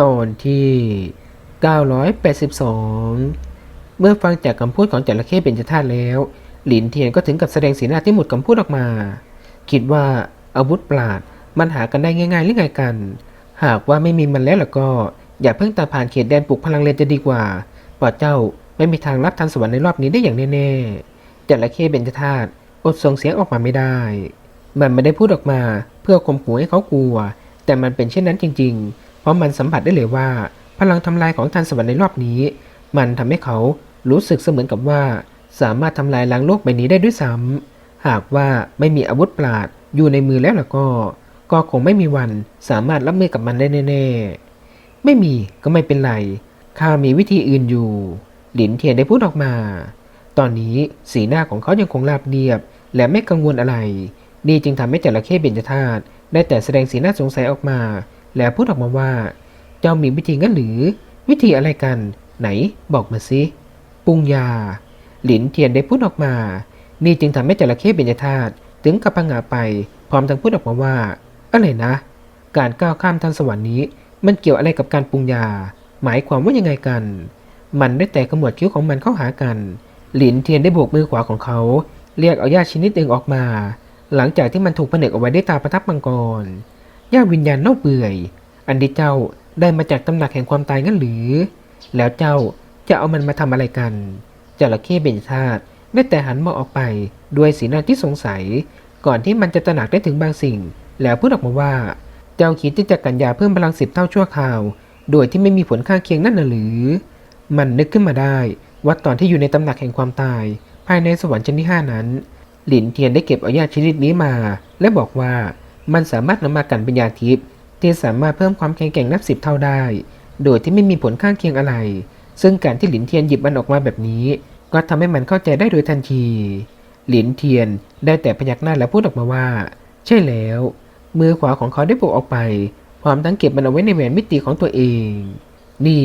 ตอนที่ 982 เมื่อฟังจากคำพูดของจระเข้เบญจธาตุแล้ว หลินเทียนก็ถึงกับแสดงสีหน้าที่หมดคำพูดออกมา คิดว่าอาวุธปราดมันหากันได้ง่ายๆหรือไงกัน หากว่าไม่มีมันแล้วล่ะก็ อย่าเพิ่งตัดผ่านเขตแดนปลุกพลังเลนจะดีกว่าเพราเจ้าไม่มีทางรับทันสวรรค์ในรอบนี้ได้อย่างแน่ๆจระเข้เบญจธาตุอดส่งเสียงออกมาไม่ได้ มันไม่ได้พูดออกมา เพื่อข่มขู่ให้เขากลัว แต่มันเป็นเช่นนั้นจริง ๆ เพราะมันสัมผัสได้เลยว่า พลังทำลายของทันสวรรค์ในรอบนี้ มันทำให้เขารู้สึกเสมือนกับว่า สามารถทำลายล้างโลกใบนี้ได้ด้วยซ้ำหากว่าไม่มีอาวุธปราดอยู่ในมือแล้วล่ะก็ ก็คงไม่มีวันสามารถรับมือกับมันได้แน่ๆ ไม่มีก็ไม่เป็นไรข้ามีวิธีอื่นอยู่ หลินเทียนได้พูดออกมา ตอนนี้สีหน้าของเขายังคงราบเรียบ และไม่กังวลอะไร นี่จึงทำให้จระเข้เบญจธาตุได้แต่แสดงสีหน้าสงสัยออกมา แล้วพูดออกมาว่า เจ้ามีวิธีงั้นหรือ วิธีอะไรกัน ไหนบอกมาสิปรุงยา หลินเทียนได้พูดออกมา นี่จึงทำให้จระเข้เบญจธาตุถึงกับพังงาไป พร้อมทั้งพูดออกมาว่า อะไรนะ การก้าวข้ามทันสวรรค์นี้ มันเกี่ยวอะไรกับการปรุงยา หมายความว่ายังไงกัน มันได้แต่ขมวดคิ้วของมันเข้าหากัน หลินเทียนได้โบกมือขวาของเขา เรียกเอายาชนิดหนึ่งออกมา หลังจากที่มันถูกผนึกเอาไว้ด้วยตาประทับมังกร ยาวิญญาณเน่าเปื่อย อันที่เจ้าได้มาจากตำหนักแห่งความตายงั้นหรือ แล้วเจ้าจะเอามันมาทำอะไรกันจระเข้เบญจธาตุได้แต่หันมองออกไปด้วยสีหน้าที่สงสัย ก่อนที่มันจะตระหนักได้ถึงบางสิ่ง แล้วพูดออกมาว่า เจ้าคิดที่จะกันยาเพิ่มพลังสิบเท่าชั่วคราว โดยที่ไม่มีผลข้างเคียงนั่นน่ะหรือ มันนึกขึ้นมาได้ว่าตอนที่อยู่ในตำหนักแห่งความตาย ภายในสวรรค์ชั้นที่ห้านั้น หลินเทียนได้เก็บเอายาชนิดนี้มา และบอกว่า มันสามารถนำมากันเป็นยาทิพย์ที่สามารถเพิ่มความแข็งแกร่งนับสิบเท่าได้ โดยที่ไม่มีผลข้างเคียงอะไร ซึ่งการที่หลินเทียนหยิบมันออกมาแบบนี้ ก็ทำให้มันเข้าใจได้โดยทันที หลินเทียนได้แต่พยักหน้าและพูดออกมาว่า ใช่แล้ว มือขวาของเขาได้โบกออกไปพร้อมทั้งเก็บมันเอาไว้ในแหวนมิติของตัวเอง นี่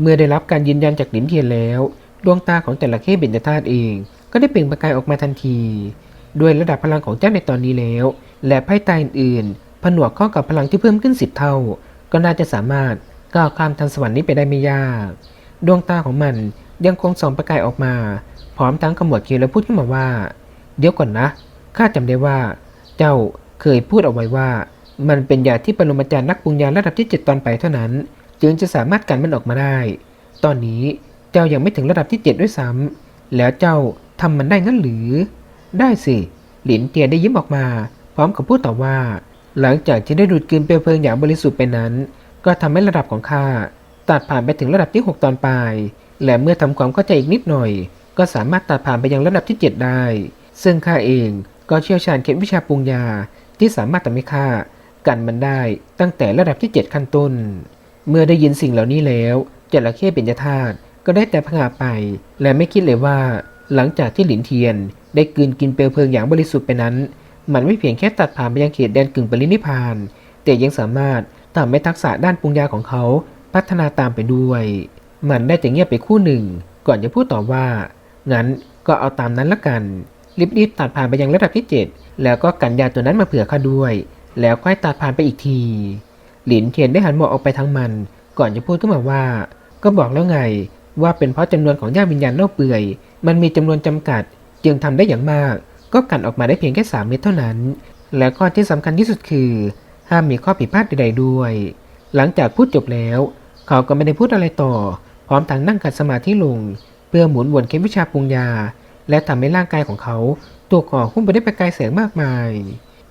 เมื่อได้รับการยืนยันจากหลินเทียนแล้ว ดวงตาของแต่ละเข้เบญจธาตุเอง ก็ได้เปล่งประกายออกมาทันที ด้วยระดับพลังของเจ้าในตอนนี้แล้ว และไพ่ตายอื่นๆ ผนวกเข้ากับพลังที่เพิ่มขึ้นสิบเท่า ก็น่าจะสามารถก้าวข้ามทันสวรรค์นี้ไปได้ไม่ยาก ดวงตาของมันยังคงส่องประกายออกมา พร้อมทั้งขมวดคิ้วและพูดขึ้นมาว่า เดี๋ยวก่อนนะข้าจำได้ว่า เจ้าเคยพูดเอาไว้ว่า มันเป็นยาที่ปรมาจารย์นักปรุงยาระดับที่เจ็ดตอนไปเท่านั้น จึงจะสามารถกันมันออกมาได้ ตอนนี้เจ้ายังไม่ถึงระดับที่เจ็ดด้วยซ้ำแล้วเจ้าทำมันได้งั้นหรือ ได้สิ หลินเตียได้ยิ้มออกมา พร้อมกับพูดต่อว่า หลังจากที่ได้ดูดกลืนเปลวเพลิงอย่างบริสุทธิ์ไปนั้น ก็ทำให้ระดับของข้าตัดผ่านไปถึงระดับที่ 6 ตอนปลาย และเมื่อทำความเข้าใจอีกนิดหน่อย ก็สามารถตัดผ่านไปยังระดับที่ 7 ได้ ซึ่งข้าเองก็เชี่ยวชาญเคล็ดวิชาปรุงยาที่สามารถทำให้ข้ากันมันได้ตั้งแต่ระดับที่ 7 ขั้นต้น เมื่อได้ยินสิ่งเหล่านี้แล้วจระเข้เป็นยธาตุก็ได้แต่พงาไป และไม่คิดเลยว่า หลังจากที่หลินเทียน ได้กืนกินเปลวเพลิงอย่างบริสุทธิ์ไปนั้น มันไม่เพียงแค่ตัดผ่านไปยังเขตแดนกึ่งปรินิพาน แต่ยังสามารถทำให้ทักษะด้านปรุงยาของเขาพัฒนาตามไปด้วย มันได้แต่เงียบไปคู่หนึ่ง ก่อนจะพูดต่อว่า งั้นก็เอาตามนั้นละกัน รีบๆตัดผ่านไปยังระดับที่ 7 แล้วก็กันยาตัวนั้นมาเผื่อข้าด้วย แล้วค่อยตัดผ่านไปอีกที หลินเทียนได้หันมองออกไปทางมัน ก่อนจะพูดขึ้นมาว่า ก็บอกแล้วไงว่าเป็นเพราะจำนวนของญาติวิญญาณเน่าเปื่อย มันมีจำนวนจำกัด จึงทำได้อย่างมาก ก็กันออกมาได้เพียงแค่ 3 เม็ดเท่านั้น และข้อที่สำคัญที่สุดคือ ห้ามมีข้อผิดพลาดใด ๆ ด้วย หลังจากพูดจบแล้ว เขาก็ไม่ได้พูดอะไรต่อ พร้อมทั้งนั่งขัดสมาธิลง เพื่อหมุนวนเคล็ดวิชาปรุงยา และทำให้ร่างกายของเขาถูกก่อหุ้มไปได้วยประกายแสงมากมาย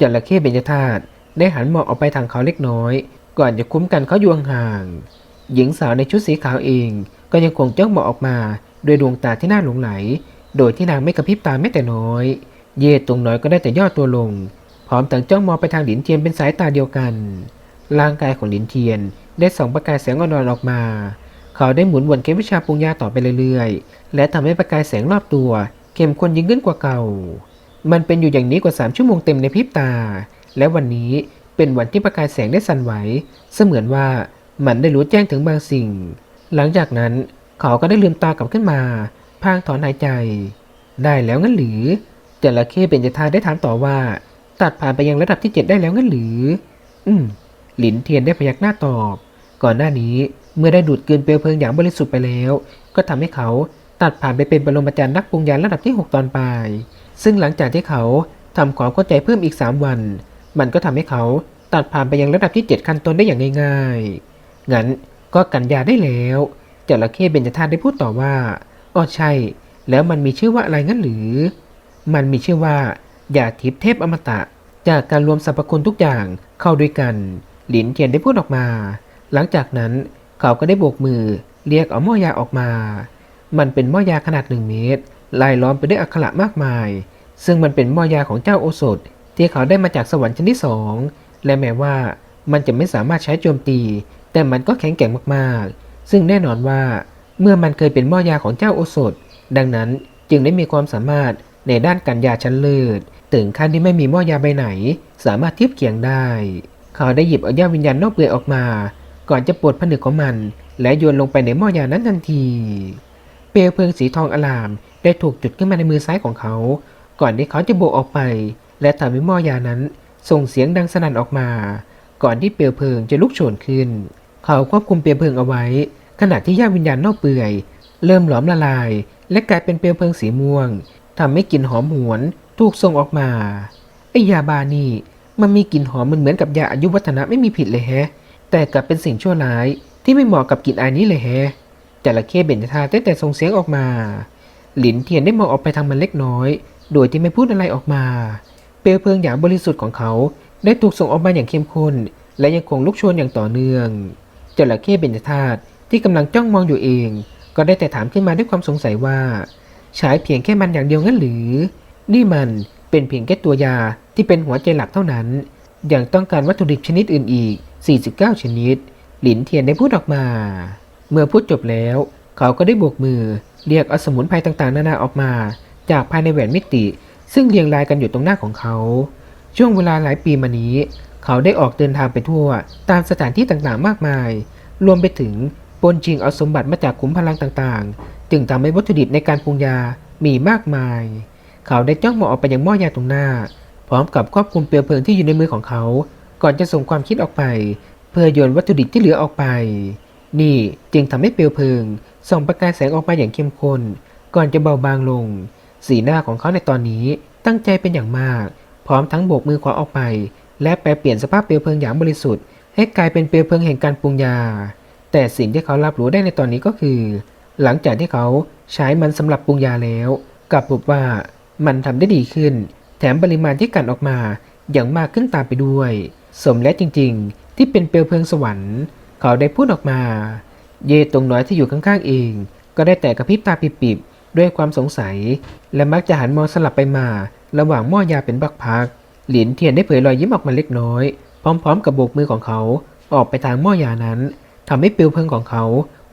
จระเข้เบญจธาตุได้หันมองออกไปทางเขาเล็กน้อย ก่อนจะคุ้มกันเขาอยู่ห่างๆหญิงสาวในชุดสีขาวเอง ก็ยังคงจ้องมองออกมา ด้วยดวงตาที่น่าหลงไหล โดยที่นางไม่กระพริบตาแม้แต่น้อย เย่ตรงน้อยก็ได้แต่ย่อตัวลง พร้อมต่างจ้องมองไปทางหลินเทียนเป็นสายตาเดียวกัน ร่างกายของหลินเทียนได้ส่องประกายแสงอ่อนๆออกมา เขาได้หมุนวนเคล็ดวิชาปรุงยาต่อไปเรื่อยๆ และทำให้ประกายแสงรอบตัวเข้มข้นยิ่งขึ้นกว่าเก่า มันเป็นอยู่อย่างนี้กว่า 3 ชั่วโมงเต็มในพริบตา และวันนี้เป็นวันที่ประกายแสงได้สั่นไหว เสมือนว่ามันได้รู้แจ้งถึงบางสิ่ง หลังจากนั้นเขาก็ได้ลืมตากลับขึ้นมา พางถอนหายใจ ได้แล้วงั้นหรือ จระเข้เป็นจทาได้ถามต่อว่า ตัดผ่านไปยังระดับที่7ได้แล้วงั้นหรือ อืม หลินเทียนได้พยักหน้าตอบ ก่อนหน้านี้เมื่อได้ดูดกลืนเปลวเพลิงอย่างบริสุทธิ์ไปแล้ว ก็ทำให้เขาตัดผ่านไปเป็นบรมอาจารย์นักปรุงยานระดับที่ 6 ตอนปลาย ซึ่งหลังจากที่เขาทำความเข้าใจเพิ่มอีก 3 วัน มันก็ทำให้เขาตัดผ่านไปยังระดับที่ 7 ขั้นต้นได้อย่างง่ายๆ งั้นก็กันยาได้แล้วจระเข้เบญจธาตุได้พูดต่อว่าอ๋อใช่ แล้วมันมีชื่อว่าอะไรงั้นหรือ มันมีชื่อว่ายาทิพย์เทพอมตะ จากการรวมสรรพคุณทุกอย่างเข้าด้วยกัน หลินเทียนได้พูดออกมา หลังจากนั้นเขาก็ได้โบกมือเรียกเอาหม้อยาออกมา มันเป็นหม้อยาขนาดหนึ่งเมตรลายล้อมไปด้วยอักขระมากมาย ซึ่งมันเป็นหม้อยาของเจ้าโอสถ ที่เขาได้มาจากสวรรค์ชั้นที่สอง และแม้ว่ามันจะไม่สามารถใช้โจมตี แต่มันก็แข็งแกร่งมากๆ ซึ่งแน่นอนว่าเมื่อมันเคยเป็นหม้อยาของเจ้าโอสถ ดังนั้นจึงได้มีความสามารถ ในด้านการยาชั้นเลิศถึงขั้นที่ไม่มีหม้อยาใบไหน สามารถเทียบเคียงได้ เขาได้หยิบเอาย่าวิญญาณนอกเปลือยออกมา ก่อนจะปลดผนึกของมัน และโยนลงไปในหม้อยานั้นทันที เปลวเพลิงสีทองอลามได้ถูกจุดขึ้นมาในมือซ้ายของเขา ก่อนที่เขาจะโบกออกไป และทำให้หม้อยานั้น ส่งเสียงดังสนั่นออกมา ก่อนที่เปลวเพลิงจะลุกโชนขึ้น เขาควบคุมเปลวเพลิงเอาไว้ ขณะที่ย่าวิญญาณนอกเปลือย เริ่มหลอมละลาย และกลายเป็นเปลวเพลิงสีม่วง ทำให้กลิ่นหอมหวนถูกส่งออกมา ไอยาบานี่มันมีกลิ่นหอมมันเหมือนกับยาอายุวัฒนะไม่มีผิดเลยแฮะ แต่กลับเป็นสิ่งชั่วร้ายที่ไม่เหมาะกับกลิ่นอายนี้เลยแฮะจระเข้เบญจธาตุได้แต่ส่งเสียงออกมา หลินเทียนได้มองออกไปทางมันเล็กน้อย โดยที่ไม่พูดอะไรออกมา เปลวเพลิงอย่างบริสุทธิ์ของเขาได้ถูกส่งออกมาอย่างเข้มข้น และยังคงลุกโชนอย่างต่อเนื่อง จระเข้เบญจธาตุที่กำลังจ้องมองอยู่เอง ก็ได้แต่ถามขึ้นมาด้วยความสงสัยว่า ใช้เพียงแค่มันอย่างเดียวงั้นหรือ นี่มันเป็นเพียงแค่ตัวยาที่เป็นหัวใจหลักเท่านั้น ยังต้องการวัตถุดิบชนิดอื่นอีก 49 ชนิด หลินเทียนได้พูดออกมา เมื่อพูดจบแล้ว เขาก็ได้โบกมือ เรียกเอาสมุนไพรต่างๆ นานาออกมา จากภายในแหวนมิติ ซึ่งเรียงรายกันอยู่ตรงหน้าของเขา ช่วงเวลาหลายปีมานี้ เขาได้ออกเดินทางไปทั่ว ตามสถานที่ต่างๆ มากมาย รวมไปถึงปล้นชิงเอาสมบัติมาจากขุมพลังต่างๆ จึงทำให้วัตถุดิบในการปรุงยามีมากมาย เขาได้จ้องมองออกไปยังหม้อยาตรงหน้า พร้อมกับควบคุมเปลวเพลิงที่อยู่ในมือของเขา ก่อนจะส่งความคิดออกไป เพื่อโยนวัตถุดิบที่เหลือออกไป นี่จึงทำให้เปลวเพลิงส่องประกายแสงออกมาอย่างเข้มข้น ก่อนจะเบาบางลง สีหน้าของเขาในตอนนี้ตั้งใจเป็นอย่างมาก พร้อมทั้งโบกมือขวาออกไป และแปลเปลี่ยนสภาพเปลวเพลิงอย่างบริสุทธิ์ให้กลายเป็นเปลวเพลิงแห่งการปรุงยา แต่สิ่งที่เขารับรู้ได้ในตอนนี้ก็คือ หลังจากที่เขาใช้มันสำหรับปรุงยาแล้ว กลับพบว่ามันทำได้ดีขึ้น แถมปริมาณที่กันออกมาอย่างมากขึ้นตามไปด้วย สมและจริงๆ ที่เป็นเปลวเพลิงสวรรค์ เขาได้พูดออกมา เยตรงน้อยที่อยู่ข้างๆเอง ก็ได้แต่กระพริบตาปิบๆ ด้วยความสงสัย และมักจะหันมองสลับไปมา ระหว่างหม้อยาเป็นบักพัก หลินเทียนได้เผยรอยยิ้มออกมาเล็กน้อย พร้อมๆ กับโบกมือของเขาออกไปทางหม้อยานั้นทำให้เปลวเพลิงของเขา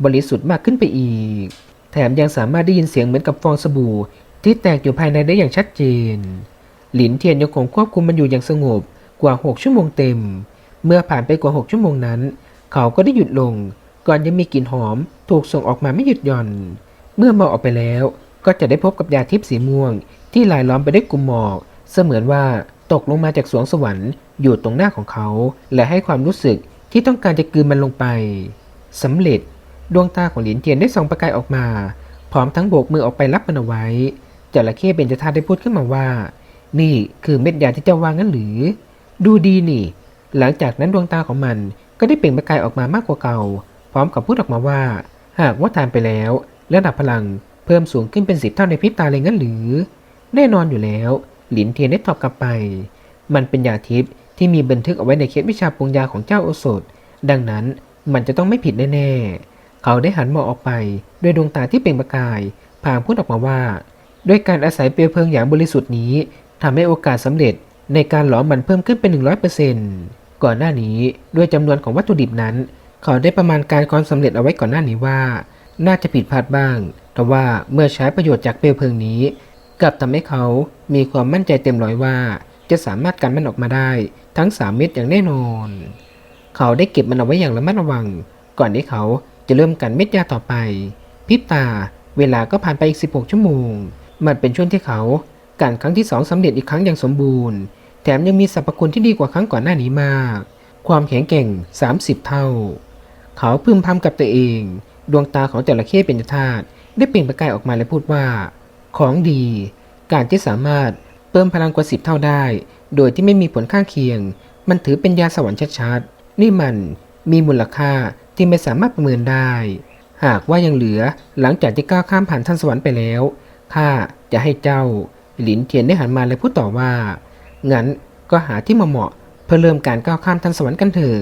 บริสุทธิ์มากขึ้นไปอีก แถมยังสามารถได้ยินเสียงเหมือนกับฟองสบู่ ที่แตกอยู่ภายในได้อย่างชัดเจน หลินเทียนยังคงควบคุมมันอยู่อย่างสงบกว่า 6 ชั่วโมงเต็ม เมื่อผ่านไปกว่า 6 ชั่วโมงนั้น เขาก็ได้หยุดลง ก่อนยังมีกลิ่นหอม ถูกส่งออกมาไม่หยุดหย่อน เมื่อมองออกไปแล้วก็จะได้พบกับยาทิพย์สีม่วง ที่ลายล้อมไปด้วยกลุ่มหมอก เสมือนว่าตกลงมาจากสวงสวรรค์อยู่ตรงหน้าของเขา และให้ความรู้สึกที่ต้องการจะกลืนมันลงไปสำเร็จ ดวงตาของหลินเทียนได้ส่องประกายออกมา พร้อมทั้งโบกมือออกไปรับมันเอาไว้จระเข้เบญจธาตุได้พูดขึ้นมาว่า นี่คือเม็ดยาที่เจ้าวางงั้นหรือ ดูดีนี่ หลังจากนั้นดวงตาของมันก็ได้เปล่งประกายออกมามากกว่าเก่า พร้อมกับพูดออกมาว่า หากว่าทานไปแล้วระดับพลังเพิ่มสูงขึ้นเป็นสิบเท่าในพริบตาเลยงั้นหรือ แน่นอนอยู่แล้ว หลินเทียนได้ตอบกลับไป มันเป็นยาทิพย์ที่มีบันทึกเอาไว้ในเคสวิชาปรุงยาของเจ้าโอสถ ดังนั้นมันจะต้องไม่ผิดแน่ๆ เขาได้หันมองออกไปด้วยดวงตาที่เปล่งประกาย พางพูดออกมาว่า ด้วยการอาศัยเปลวเพลิงอย่างบริสุทธิ์นี้ทำให้โอกาสสำเร็จในการหลอมมันเพิ่มขึ้นเป็น 100%ก่อนหน้านี้ด้วยจำนวนของวัตถุดิบนั้น เขาได้ประมาณการความสำเร็จเอาไว้ก่อนหน้านี้ว่า น่าจะผิดพลาดบ้าง แต่ว่าเมื่อใช้ประโยชน์จากเปลวเพลิงนี้ กลับทำให้เขามีความมั่นใจเต็มร้อยว่า จะสามารถกันมันออกมาได้ทั้ง 3 เม็ดอย่างแน่นอน เขาได้เก็บมันเอาไว้อย่างระมัดระวัง ก่อนที่เขา จะเริ่มกันเม็ดยาต่อไปพริบตา เวลาก็ผ่านไปอีก 16 ชั่วโมง มันเป็นช่วงที่เขาการครั้งที่สองสำเร็จอีกครั้งอย่างสมบูรณ์ แถมยังมีสรรพคุณที่ดีกว่าครั้งก่อนหน้านี้มาก ความแข็งแกร่ง 30 เท่า เขาพึมพำกับตัวเอง ดวงตาของจระเข้เป็นธาตุได้เปล่งประกายออกมาและพูดว่า ของดี การที่สามารถเพิ่มพลังกว่าสิบเท่าได้ โดยที่ไม่มีผลข้างเคียง มันถือเป็นยาสวรรค์ชัดๆ นี่มันมีมูลค่า ที่ไม่สามารถประเมินได้ หากว่ายังเหลือหลังจากที่ก้าวข้ามผ่านท่านสวรรค์ไปแล้วข้าจะให้เจ้า หลินเทียนได้หันมาและพูดต่อว่า งั้นก็หาที่มาเหมาะเพื่อเริ่มการก้าวข้ามท่านสวรรค์กันเถอะ